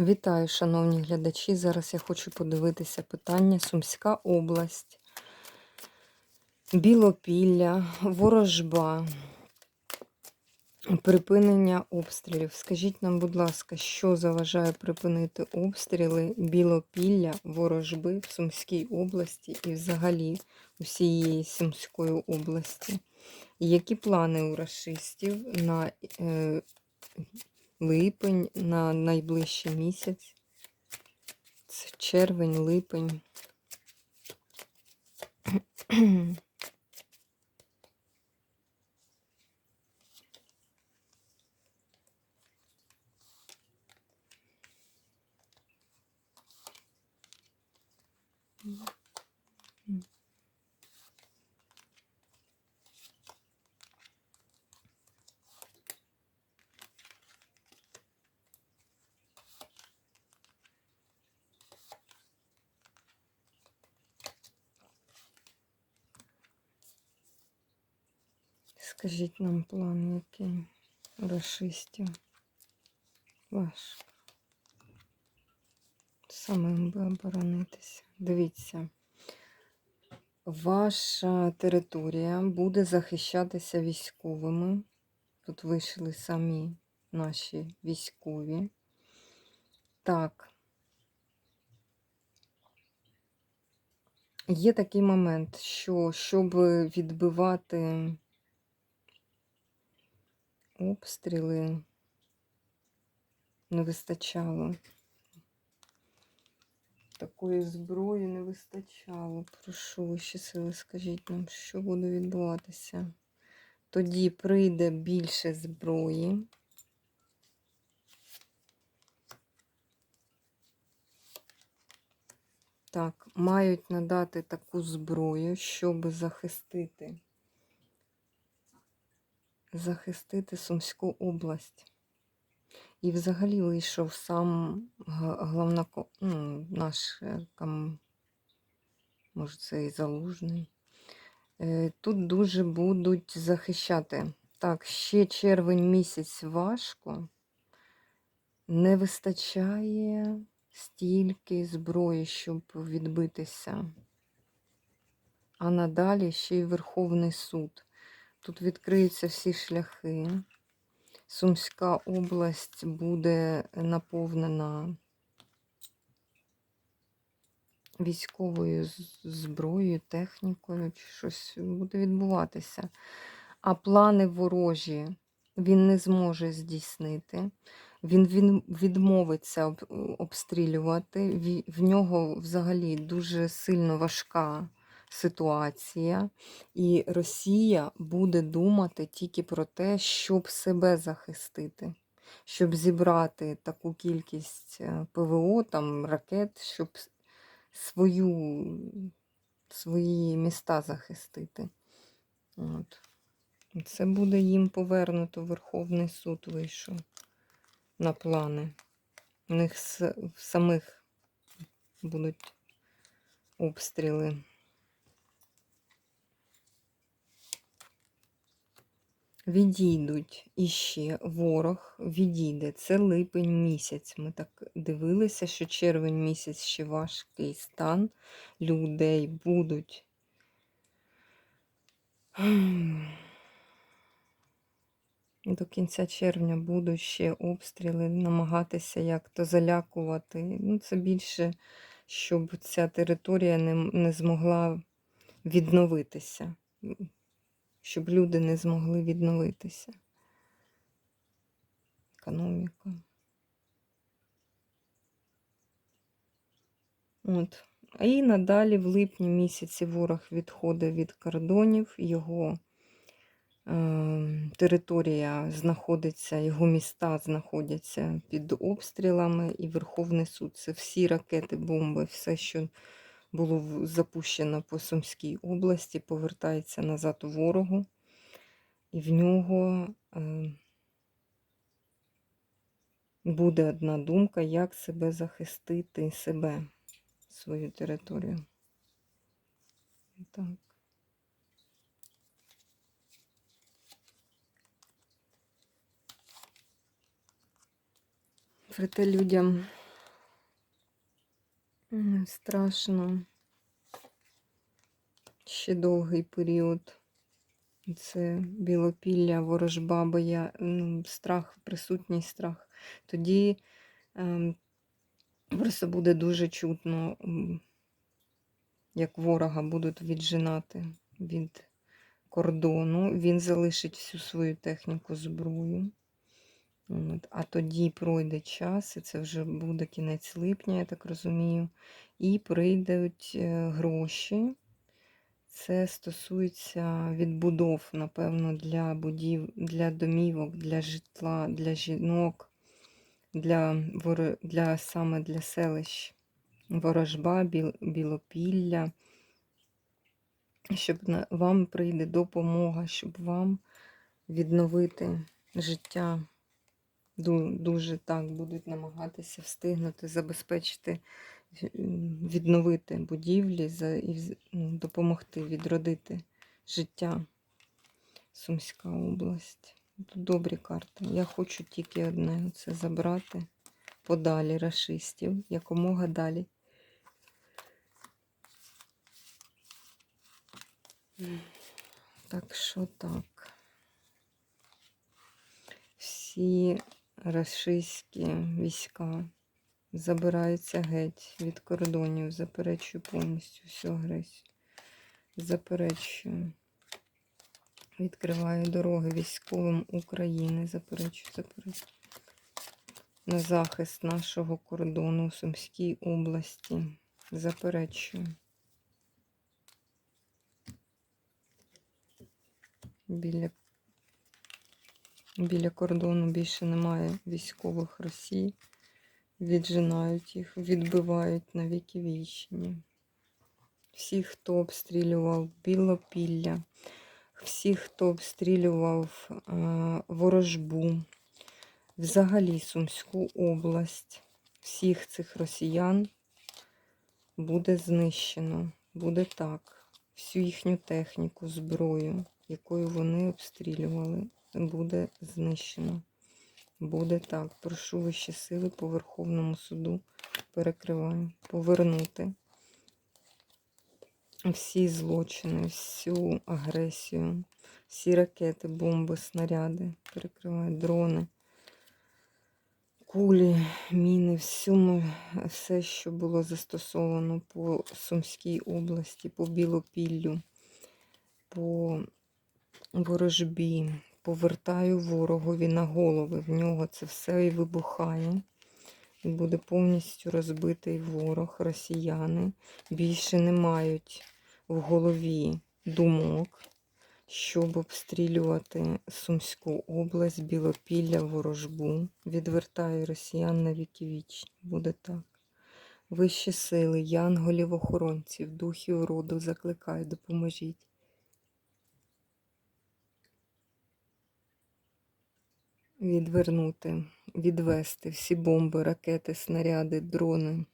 Вітаю, шановні глядачі. Зараз я хочу подивитися питання Сумська область, Білопілля, Ворожба, припинення обстрілів. Скажіть нам, будь ласка, що заважає припинити обстріли Білопілля, Ворожби в Сумській області і взагалі усієї Сумської області? Які плани у расистів на е, липень на найближчий місяць. Це червень, липень. Скажіть нам план, який расистів ваш. Самим би оборонитися. Дивіться, ваша територія буде захищатися військовими. Тут вийшли самі наші військові. Так. Є такий момент, що щоб відбивати обстріли, не вистачало. Такої зброї не вистачало. Прошу вищі сили, скажіть нам, що буде відбуватися. Тоді прийде більше зброї. Так, мають надати таку зброю, щоб захистити, захистити Сумську область. І взагалі вийшов сам главноко, ну, наш е, там, може, це і залужний. Е, Тут дуже будуть захищати. Так, ще червень місяць важко. Не вистачає стільки зброї, щоб відбитися. А надалі ще й Верховний суд. Тут відкриються всі шляхи. Сумська область буде наповнена військовою зброєю, технікою, чи щось буде відбуватися. А плани ворожі він не зможе здійснити. Він він відмовиться обстрілювати. В нього взагалі дуже сильно важка ситуація, і Росія буде думати тільки про те, щоб себе захистити, щоб зібрати таку кількість е, ПВО, там, ракет, щоб свою, свої міста захистити. От. Це буде їм повернуто Верховний суд вийшов на плани. У них самих будуть обстріли. Відійдуть іще ворог відійде. Це липень місяць. Ми так дивилися, що червень місяць ще важкий стан людей будуть. До кінця червня будуть ще обстріли, намагатися як-то залякувати. Ну, Це більше, щоб ця територія не, не змогла відновитися щоб люди не змогли відновитися. Економіка. От. І надалі в липні місяці ворог відходить від кордонів, його е, територія знаходиться, його міста знаходяться під обстрілами, і Верховний суд це всі ракети, бомби, все, що було запущено по Сумській області, повертається назад у ворогу, і в нього е, буде одна думка, як себе захистити себе, свою територію. Так. Проте людям Страшно. Ще довгий період. Це білопілля, ворожба, боя, ну, страх, присутній страх. Тоді ем, просто буде дуже чутно, як ворога будуть віджинати від кордону. Він залишить всю свою техніку зброю. А тоді пройде час, і це вже буде кінець липня, я так розумію. І прийдуть е, гроші. Це стосується відбудов, напевно, для будів, для домівок, для житла, для жінок, для, для саме для селищ. Ворожба, біл, білопілля, щоб вам прийде допомога, щоб вам відновити життя. Ду- Дуже так будуть намагатися встигнути, забезпечити, е, відновити будівлі і ну, допомогти відродити життя. Сумська область. Тут добрі карти. Я хочу тільки одне це забрати подалі рашистів, якомога далі. Так що так. Всі рашистські війська забираються геть від кордонів, заперечую повністю всю агресію. Заперечую. Відкриваю дороги військовим України. Заперечую, заперечую. На захист нашого кордону у Сумській області. Заперечую. Біля, біля кордону більше немає військових Росії. Віджинають їх, відбивають на віки вічні. Всі, хто обстрілював Білопілля, всі, хто обстрілював е, ворожбу, взагалі Сумську область, всіх цих росіян буде знищено. Буде так. Всю їхню техніку, зброю, якою вони обстрілювали, буде знищено. Буде так. Прошу вищі сили по Верховному суду перекриваю. Повернути всі злочини, всю агресію, всі ракети, бомби, снаряди, перекриваю дрони, кулі, міни, всю, все, що було застосовано по Сумській області, по Білопіллю, по ворожбі. Повертаю ворогові на голови. В нього це все і вибухає. І буде повністю розбитий ворог, росіяни більше не мають в голові думок, щоб обстрілювати Сумську область, Білопілля, ворожбу. Відвертаю росіян на віки вічні. Буде так. Вищі сили, янголів, охоронців, духів роду закликаю, допоможіть. Відвернути, відвести всі бомби, ракети, снаряди, дрони,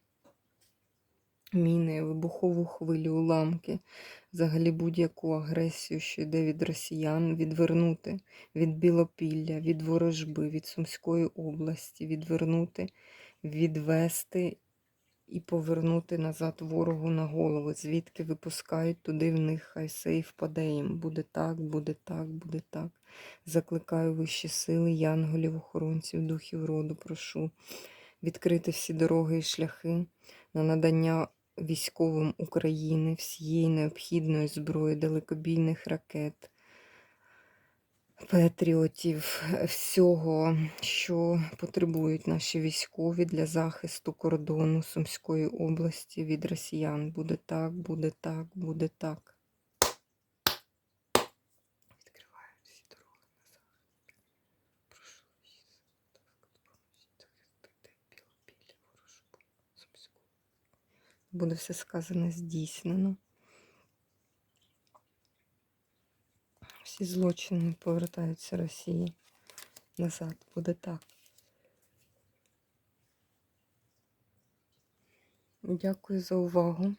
міни, вибухову хвилю, уламки, взагалі будь-яку агресію, що йде від росіян, відвернути від Білопілля, від ворожби, від Сумської області, відвернути, відвести і повернути назад ворогу на голову, звідки випускають туди в них, хай все і впаде їм. Буде так, буде так, буде так. Закликаю вищі сили, янголів, охоронців, духів роду, прошу відкрити всі дороги і шляхи на надання військовим України всієї необхідної зброї, далекобійних ракет, патріотів, всього, що потребують наші військові для захисту кордону Сумської області від росіян. Буде так, буде так, буде так. Буде все сказане здійснено. Всі злочини повертаються Росії назад. Буде так. Дякую за увагу.